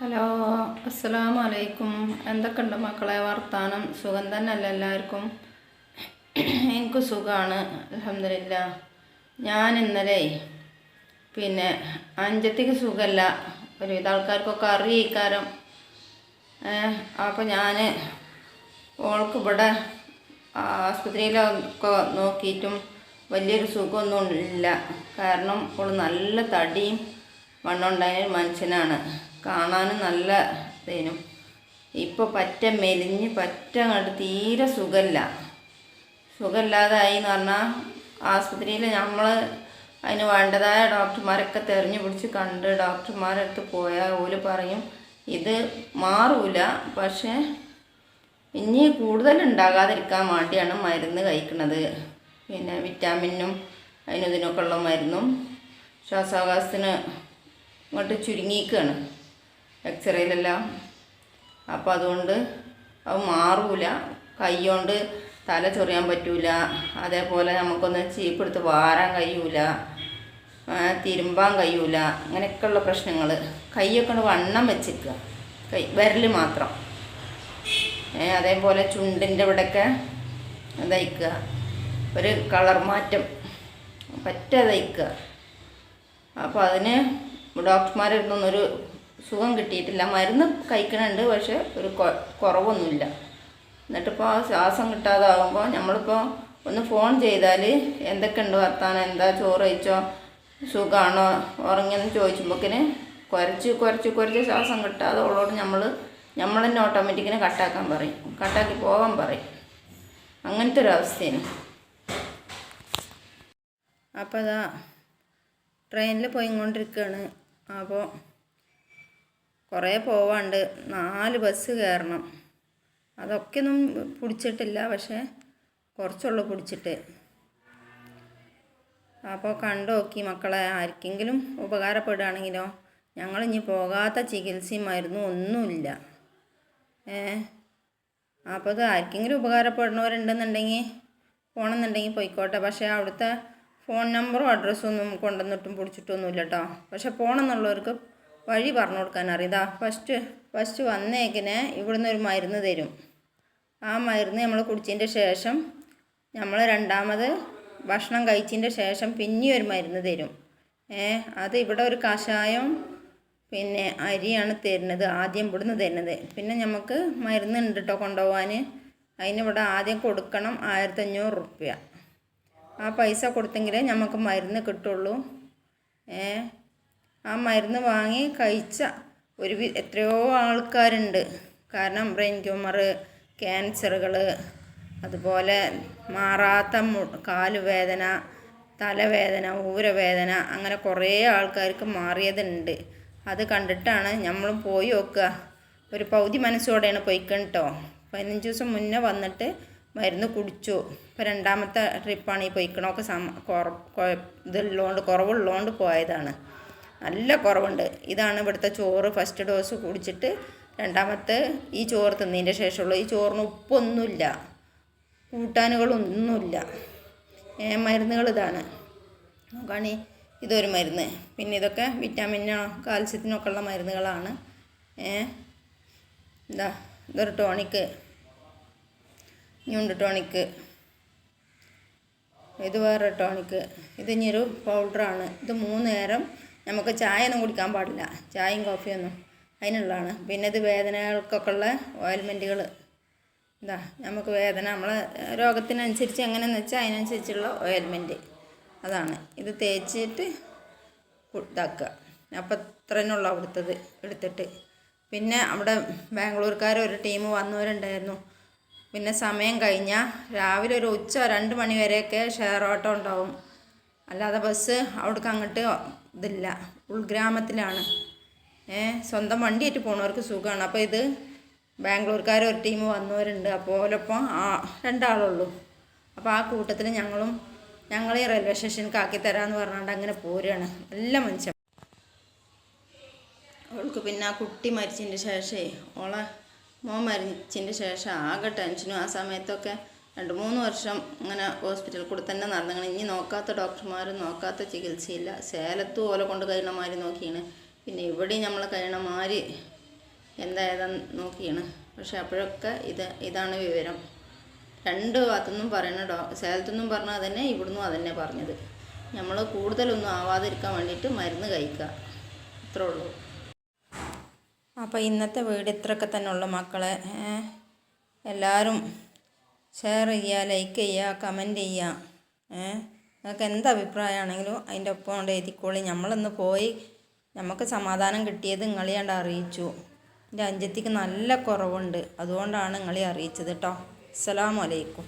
Hello അസ്സലാമു അലൈക്കും എന്തൊക്കെയുണ്ട് മക്കളെ വർത്താനം? സുഖം തന്നെയല്ല എല്ലാവർക്കും? എനിക്ക് സുഖമാണ് അലഹമില്ല ഞാൻ ഇന്നലെ പിന്നെ അഞ്ചത്തേക്ക് സുഖമല്ല ഒരുവിധ ആൾക്കാർക്കൊക്കെ അറിയിക്കാരം. അപ്പോൾ ഞാൻ ഓൾക്ക് ഇവിടെ ആസ്പത്രിയിലൊക്കെ നോക്കിയിട്ടും വലിയൊരു സുഖമൊന്നും ഇല്ല കാരണം ഓൾ നല്ല തടിയും വണ്ണമുണ്ടായ ഒരു മനുഷ്യനാണ്. കാണാനും നല്ല തേനും ഇപ്പോൾ പറ്റ മെലിഞ്ഞ് പറ്റ അങ്ങോട്ട് തീരെ സുഖമില്ല സുഖമില്ലാതായി എന്ന് പറഞ്ഞാൽ ആസ്പത്രിയിൽ നമ്മൾ അതിന് വേണ്ടതായ ഡോക്ടർമാരൊക്കെ തെരഞ്ഞു പിടിച്ച് കണ്ട് ഡോക്ടർമാരുടെ അടുത്ത് പോയാൽ ഓൽ പറയും ഇത് മാറൂല പക്ഷേ ഇനി കൂടുതൽ ഉണ്ടാകാതിരിക്കാൻ വേണ്ടിയാണ് മരുന്ന് കഴിക്കുന്നത് പിന്നെ വിറ്റാമിനും അതിനും ഉള്ള മരുന്നും ശ്വാസാവകാശത്തിന് ഇങ്ങോട്ട് ചുരുങ്ങിക്കുകയാണ് എക്സ്റേയിലെല്ലാം. അപ്പോൾ അതുകൊണ്ട് അത് മാറൂല. കൈ കൊണ്ട് തല ചൊറിയാൻ പറ്റൂല. അതേപോലെ നമുക്കൊന്ന് ചീപ്പെടുത്ത് വാരാൻ കഴിയൂല. തിരുമ്പാൻ കഴിയൂല. അങ്ങനെയൊക്കെയുള്ള പ്രശ്നങ്ങൾ കൈയൊക്കെ ഒന്ന് വണ്ണം വെച്ചിരിക്കുക കൈ വിരൽ മാത്രം. അതേപോലെ ചുണ്ടിന്റെ ഇവിടെയൊക്കെ തയ്ക്കുക. ഒരു കളർ മാറ്റം പറ്റ തയ്ക്കുക. അപ്പോൾ അതിന് ഡോക്ടർമാരെടുത്തൊന്നും ഒരു സുഖം കിട്ടിയിട്ടില്ല. മരുന്ന് കഴിക്കണുണ്ട് പക്ഷെ ഒരു കുറവൊന്നുമില്ല. എന്നിട്ടിപ്പോൾ ശ്വാസം കിട്ടാതാകുമ്പോൾ നമ്മളിപ്പോൾ ഒന്ന് ഫോൺ ചെയ്താൽ എന്തൊക്കെയുണ്ട് വർത്താനം? എന്താ ചോറ് കഴിച്ചോ? സുഖമാണോ ഉറങ്ങിയെന്ന് ചോദിച്ചുമ്പോക്കിന് കുറച്ച് കുറച്ച് കുറച്ച് ശ്വാസം കിട്ടാതെ ഉള്ളോട് നമ്മൾ നമ്മൾ തന്നെ ഓട്ടോമാറ്റിക്കിനെ കട്ടാക്കാൻ പറയും. കട്ടാക്കി പോകാൻ പറയും. അങ്ങനത്തെ ഒരു അവസ്ഥയാണ്. അപ്പോൾ അതാ ട്രെയിനിൽ പോയിക്കൊണ്ടിരിക്കുകയാണ് അപ്പോൾ കുറേ പോവാണ്ട്. നാല് ബസ് കയറണം അതൊക്കെ ഒന്നും പിടിച്ചിട്ടില്ല. പക്ഷേ കുറച്ചുള്ളൂ പിടിച്ചിട്ട്. അപ്പോൾ കണ്ടു നോക്കി മക്കളെ ആർക്കെങ്കിലും ഉപകാരപ്പെടുകയാണെങ്കിലോ? ഞങ്ങൾ ഇനി പോകാത്ത ചികിത്സയും മരുന്നും ഒന്നുമില്ല. ഏ? അപ്പോൾ അത് ആർക്കെങ്കിലും ഉപകാരപ്പെടുന്നവരുണ്ടെന്നുണ്ടെങ്കിൽ പോകണമെന്നുണ്ടെങ്കിൽ പോയിക്കോട്ടെ. പക്ഷേ അവിടുത്തെ ഫോൺ നമ്പറും അഡ്രസ്സും ഒന്നും കൊണ്ടുവന്നിട്ടും പിടിച്ചിട്ടൊന്നുമില്ല കേട്ടോ. പക്ഷെ പോകണമെന്നുള്ളവർക്ക് വഴി പറഞ്ഞു കൊടുക്കാൻ അറിയാം ഫസ്റ്റ് ഫസ്റ്റ് വന്നേക്കിനെ ഇവിടുന്ന് ഒരു മരുന്ന് തരും. ആ മരുന്ന് നമ്മൾ കുടിച്ചതിന്റെ ശേഷം നമ്മൾ രണ്ടാമത് ഭക്ഷണം കഴിച്ചതിന്റെ ശേഷം പിന്നെ ഒരു മരുന്ന് തരും. ഏ അത് ഇവിടെ ഒരു കഷായം പിന്നെ അരിയാണ് തരുന്നത് ആദ്യം ഇവിടുന്ന് തരുന്നത്. പിന്നെ നമുക്ക് മരുന്ന് ഉണ്ട് കേട്ടോ കൊണ്ടുപോകാൻ അതിനിവിടെ ആദ്യം കൊടുക്കണം ആയിരത്തഞ്ഞൂറ് റുപ്യ. ആ പൈസ കൊടുത്തെങ്കിലേ നമുക്ക് മരുന്ന് കിട്ടുള്ളൂ. ഏ ആ മരുന്ന് വാങ്ങി കഴിച്ച ഒരു എത്രയോ ആൾക്കാരുണ്ട്. കാരണം ബ്രെയിൻ ട്യൂമർ ക്യാൻസറുകൾ അതുപോലെ മാറാത്ത കാലുവേദന തലവേദന ഊരവേദന അങ്ങനെ കുറേ ആൾക്കാർക്ക് മാറിയതുണ്ട്. അത് കണ്ടിട്ടാണ് നമ്മളും പോയി നോക്കുക. ഒരു പൗതി മനസ്സോടെയാണ് പോയിക്കട്ടോ പതിനഞ്ച് ദിവസം മുന്നേ വന്നിട്ട് മരുന്ന് കുടിച്ചു. ഇപ്പോൾ രണ്ടാമത്തെ ട്രിപ്പാണ് ഈ പൊയ്ക്കണമൊക്കെ സമ കുറ ഇതുള്ളതുകൊണ്ട് കുറവുള്ളതുകൊണ്ട് പോയതാണ്. നല്ല കുറവുണ്ട്. ഇതാണ് ഇവിടുത്തെ ചോറ്. ഫസ്റ്റ് ഡോസ് കുടിച്ചിട്ട് രണ്ടാമത്തെ ഈ ചോറ് തിന്നതിന്റെ ശേഷമുള്ള ഈ ചോറിന് ഉപ്പൊന്നുമില്ല. കൂട്ടാനുകളൊന്നുമില്ല. മരുന്നുകൾ ഇതാണ്. നോക്കുകയാണെ ഇതൊരു മരുന്ന്. പിന്നെ ഇതൊക്കെ വിറ്റാമിനോ കാൽസ്യത്തിനൊക്കെ ഉള്ള മരുന്നുകളാണ് എന്താ ഇതൊരു ടോണിക്ക് ഞുണ്ട് ടോണിക്ക് ഇത് വേറെ ടോണിക്ക് ഇത് ഇനിയൊരു പൗഡറാണ്. ഇത് മൂന്ന് നേരം നമുക്ക് ചായ ഒന്നും കുടിക്കാൻ പാടില്ല. ചായയും കോഫിയൊന്നും അതിനുള്ളതാണ്. പിന്നെ ഇത് വേദനകൾക്കൊക്കെ ഉള്ള ഓയിൽമെന്റുകൾ എന്താ നമുക്ക് വേദന നമ്മളെ രോഗത്തിനനുസരിച്ച് എങ്ങനെയെന്ന് വെച്ചാൽ അതിനനുസരിച്ചുള്ള ഓയിൽമെന്റ് അതാണ്. ഇത് തേച്ചിട്ട് ഇതാക്കുക. അപ്പം ഇത്രനുള്ള അവിടുത്തത് എടുത്തിട്ട്. പിന്നെ അവിടെ ബാംഗ്ലൂർക്കാർ ഒരു ടീം വന്നവരുണ്ടായിരുന്നു. പിന്നെ സമയം കഴിഞ്ഞാൽ രാവിലെ ഒരു ഉച്ച രണ്ട് മണി വരെയൊക്കെ ഷെയർ ഓട്ടോ ഉണ്ടാവും. അല്ലാതെ ബസ് അവിടേക്ക് അങ്ങോട്ട് ഇതില്ല. ഉൾഗ്രാമത്തിലാണ്. സ്വന്തം വണ്ടിയായിട്ട് പോണവർക്ക് സുഖമാണ് അപ്പോൾ ഇത് ബാംഗ്ലൂർക്കാർ ഒരു ടീം വന്നവരുണ്ട്. അപ്പോൾ ഓലൊപ്പം ആ രണ്ടാളുള്ളൂ. അപ്പോൾ ആ കൂട്ടത്തിൽ ഞങ്ങളും ഞങ്ങളെ റെയിൽവേ സ്റ്റേഷനിലേക്ക് ആക്കി തരാമെന്ന് പറഞ്ഞുകൊണ്ട് അങ്ങനെ പോരുകയാണ് നല്ല മനുഷ്യൻ അവൾക്ക് പിന്നെ ആ കുട്ടി മരിച്ചതിന്റെ ശേഷമേ ഓളെ മോൻ മരിച്ചതിന്റെ ശേഷം ആകെ ടെൻഷനും ആ സമയത്തൊക്കെ രണ്ട് മൂന്ന് വർഷം അങ്ങനെ ഹോസ്പിറ്റലിൽ കൂടെ തന്നെ നടന്നു ഇനി നോക്കാത്ത ഡോക്ടർമാരും നോക്കാത്ത ചികിത്സയില്ല. സേലത്തും ഓല കൊണ്ട് കഴിയണമാര് നോക്കിയാണ്. പിന്നെ ഇവിടെയും നമ്മൾ എന്താ ഏതാന്ന് നോക്കിയാണ്. പക്ഷെ അപ്പോഴൊക്കെ ഇത് ഇതാണ് വിവരം. രണ്ട് ഭാഗത്തുനിന്നും പറയണ ഡോ സേലത്തുനിന്നും പറഞ്ഞാൽ തന്നെ ഇവിടുന്നും അതന്നെ പറഞ്ഞത്. നമ്മൾ കൂടുതലൊന്നും ആവാതിരിക്കാൻ വേണ്ടിയിട്ട് മരുന്ന് കഴിക്കുക. ഇത്രേ ഉള്ളൂ. അപ്പോൾ ഇന്നത്തെ വീട് ഇത്രയൊക്കെ തന്നെ ഉള്ളു മക്കളെ. എല്ലാവരും ഷെയർ ചെയ്യുക ലൈക്ക് ചെയ്യുക കമന്റ് ചെയ്യുക. നിങ്ങൾക്ക് എന്ത് അഭിപ്രായമാണെങ്കിലും അതിന്റെ ഒപ്പം കൊണ്ട് എഴുതിക്കോളി. നമ്മളിന്ന് പോയി നമുക്ക് സമാധാനം കിട്ടിയത് നിങ്ങളെ കണ്ട് അറിയിച്ചു. എന്റെ അഞ്ചത്തിക്ക് നല്ല കുറവുണ്ട്. അതുകൊണ്ടാണ് നിങ്ങളെ അറിയിച്ചത് കേട്ടോ അസ്സലാമു അലൈക്കും.